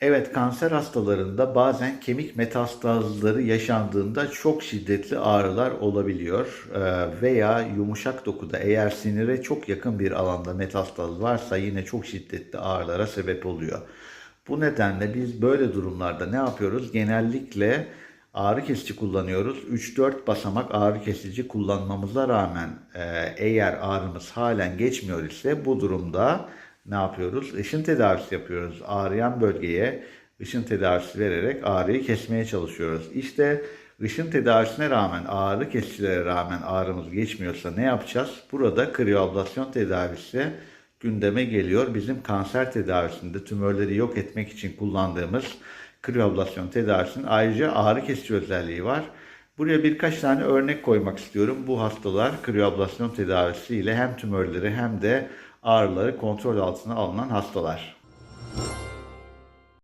Evet, kanser hastalarında bazen kemik metastazları yaşandığında çok şiddetli ağrılar olabiliyor Ee, veya yumuşak dokuda eğer sinire çok yakın bir alanda metastaz varsa yine çok şiddetli ağrılara sebep oluyor. Bu nedenle biz böyle durumlarda ne yapıyoruz? Genellikle ağrı kesici kullanıyoruz. 3-4 basamak ağrı kesici kullanmamıza rağmen e, eğer ağrımız halen geçmiyor ise bu durumda ne yapıyoruz? Işın tedavisi yapıyoruz. Ağrıyan bölgeye ışın tedavisi vererek ağrıyı kesmeye çalışıyoruz. İşte ışın tedavisine rağmen, ağrı kesicilere rağmen ağrımız geçmiyorsa ne yapacağız? Burada kriyoablasyon tedavisi gündeme geliyor. Bizim kanser tedavisinde tümörleri yok etmek için kullandığımız kriyoablasyon tedavisinin ayrıca ağrı kesici özelliği var. Buraya birkaç tane örnek koymak istiyorum. Bu hastalar kriyoablasyon tedavisiyle hem tümörleri hem de ağrıları kontrol altına alınan hastalar.